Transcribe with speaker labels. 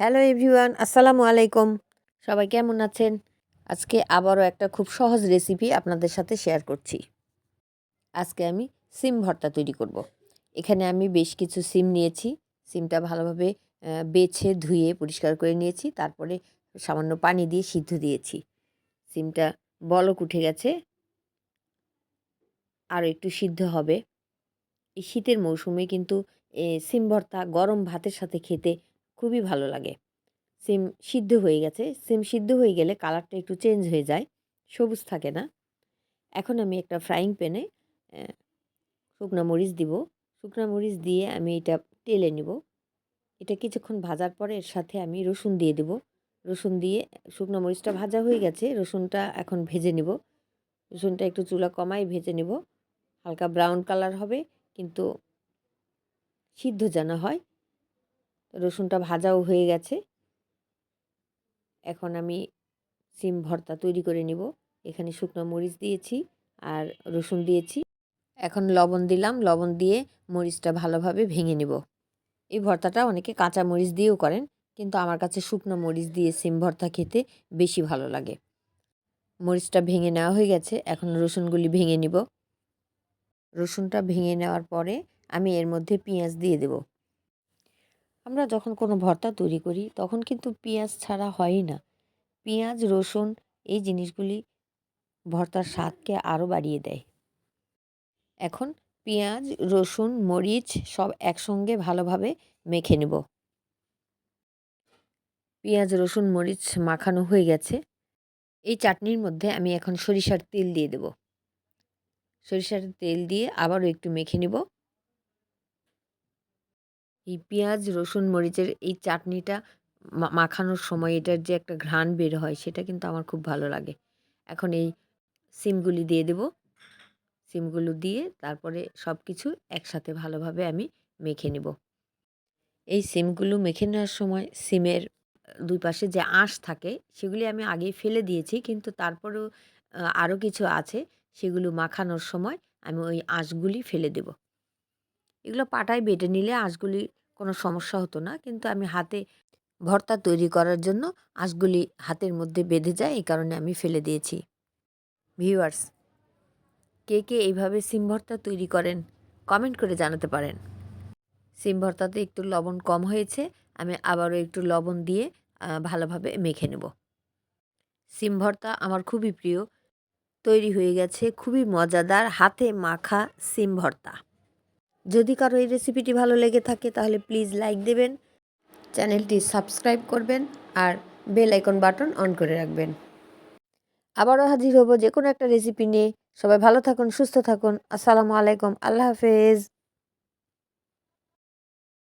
Speaker 1: Hello everyone, আসসালামু আলাইকুম। সবাই কেমন আছেন? আজকে আবারও একটা খুব সহজ রেসিপি আপনাদের সাথে শেয়ার করছি। আজকে আমি সিম ভর্তা তৈরি করব। এখানে আমি বেশ কিছু সিম নিয়েছি। সিমটা ভালোভাবে বেছে, ধুয়ে, পরিষ্কার করে নিয়েছি। তারপরে সামান্য পানি দিয়ে সিদ্ধ দিয়েছি। সিমটা বলক উঠে গেছে। আরও একটু সিদ্ধ হবে। এই শীতের মৌসুমে কিন্তু সিম ভর্তা গরম ভাতের সাথে খেতে খুবই ভালো লাগে। সিম সিদ্ধ হয়ে গেছে। সিম সিদ্ধ হয়ে গেলে কালারটা একটু চেঞ্জ হয়ে যায়, সবুজ থাকে না। এখন আমি একটা ফ্রাইং প্যানে শুকনো মরিচ দিব। শুকনো মরিচ দিয়ে আমি এটা টেলে নিব। এটা কিছুক্ষণ ভাজার পরে এর সাথে আমি রসুন দিয়ে দেব। রসুন দিয়ে, শুকনো মরিচটা ভাজা হয়ে গেছে। রসুনটা এখন ভেজে নিব। রসুনটা একটু চুলা কমাই ভেজে নিব। হালকা ব্রাউন কালার হবে, কিন্তু সিদ্ধ জানা হয়। রসুনটা ভাজাও হয়ে গেছে। এখন আমি সিম ভর্তা তৈরি করে নিব। এখানে শুকনো মরিচ দিয়েছি আর রসুন দিয়েছি। এখন লবণ দিলাম, লবণ দিয়ে মরিচটা ভালোভাবে ভেঙে নিব। এই ভর্তাটা অনেকে কাঁচা মরিচ দিয়েও করেন, কিন্তু আমার কাছে শুকনো মরিচ দিয়ে সিম ভর্তা খেতে বেশি ভালো লাগে। মরিচটা ভেঙে নেওয়া হয়ে গেছে, এখন রসুনগুলি ভেঙে নিব। রসুনটা ভেঙে নেওয়ার পরে আমি এর মধ্যে পেঁয়াজ দিয়ে দেব। আমরা যখন কোনো ভর্তা তৈরি করি, তখন কিন্তু পেঁয়াজ ছাড়া হয়ই না। পেঁয়াজ, রসুন এই জিনিসগুলি ভর্তার স্বাদকে আরও বাড়িয়ে দেয়। এখন পেঁয়াজ, রসুন, মরিচ সব একসঙ্গে ভালোভাবে মেখে নেব। পেঁয়াজ, রসুন, মরিচ মাখানো হয়ে গেছে। এই চাটনির মধ্যে আমি এখন সরিষার তেল দিয়ে দেব। সরিষার তেল দিয়ে আবারও একটু মেখে নেব। এই পেঁয়াজ, রসুন, মরিচের এই চাটনিটা মাখানোর সময় এটার যে একটা ঘ্রাণ বের হয়, সেটা কিন্তু আমার খুব ভালো লাগে। এখন এই সিমগুলি দিয়ে দেব। সিমগুলো দিয়ে তারপরে সব কিছু একসাথে ভালোভাবে আমি মেখে নেব। এই সিমগুলো মেখে নেওয়ার সময় সিমের দুই পাশে যে আঁশ থাকে, সেগুলি আমি আগেই ফেলে দিয়েছি, কিন্তু তারপরেও আরও কিছু আছে, সেগুলো মাখানোর সময় আমি ওই আঁশগুলি ফেলে দেব। এগুলো পাটায় বেটে নিলে আঁশগুলি কোনো সমস্যা হতো না। কিন্তু আমি হাতে ভর্তা তৈরি করার জন্য আঁশগুলি হাতের মধ্যে বেঁধে যায়, এই কারণে আমি ফেলে দিয়েছি। ভিউয়ার্স, কে কে এইভাবে সিম ভর্তা তৈরি করেন কমেন্ট করে জানাতে পারেন। সিম ভর্তাতে একটু লবণ কম হয়েছে, আমি আবারও একটু লবণ দিয়ে ভালোভাবে মেখে নেব। সিম ভর্তা আমার খুবই প্রিয়, তৈরি হয়ে গেছে, খুবই মজাদার, হাতে মাখা সিম ভর্তা। যদি কারও এই রেসিপিটি ভালো লেগে থাকে, তাহলে প্লিজ লাইক দেবেন, চ্যানেলটি সাবস্ক্রাইব করবেন, আর বেল আইকন বাটন অন করে রাখবেন। আবারও হাজির হব যে কোনো একটা রেসিপি নিয়ে। সবাই ভালো থাকুন, সুস্থ থাকুন। আসসালামু আলাইকুম। আল্লাহ হাফেজ।